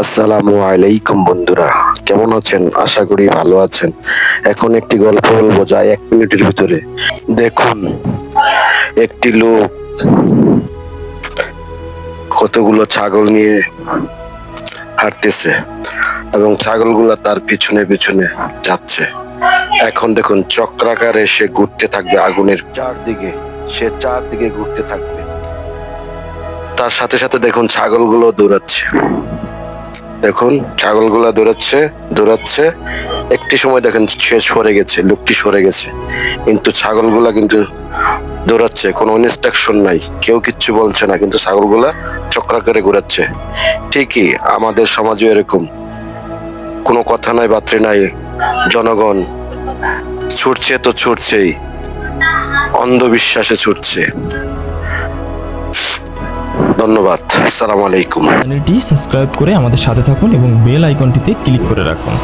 আসসালামু আলাইকুম বন্ধুরা, কেমন আছেন? আশা করি ভালো আছেন। এখন একটি গল্প বলব যা এক মিনিটের ভিতরে। দেখুন, একটি লোক কতগুলো ছাগল নিয়ে হাঁটতেছে এবং ছাগলগুলো তার পিছনে পিছনে যাচ্ছে। এখন দেখুন, চক্রাকারে সে ঘুরতে থাকবে আগুনের চারদিকে। সে চারদিকে ঘুরতে থাকবে। তার সাথে সাথে দেখুন, ছাগলগুলো দৌড়াচ্ছে। দেখুন, ছাগলগুলা দৌড়াচ্ছে দৌড়াচ্ছে। একটি সময় দেখেন সে সরে গেছে, লোকটি সরে গেছে। কিন্তু ছাগলগুলা কিন্তু দৌড়াচ্ছে, কোনো ইনস্ট্রাকশন নাই, কেউ কিচ্ছু বলছে না, কিন্তু ছাগলগুলা চক্রা করে ঘোরাচ্ছে। ঠিকই, আমাদের সমাজে এরকম। কোনো কথা নাই, বাত্রে নাই, জনগণ ছুটছে তো ছুটছেই, অন্ধবিশ্বাসে ছুটছে। ধন্যবাদ। আসসালামু আলাইকুম। চ্যানেলটি সাবস্ক্রাইব করে আমাদের সাথে থাকুন এবং বেল আইকনটিতে ক্লিক করে রাখুন।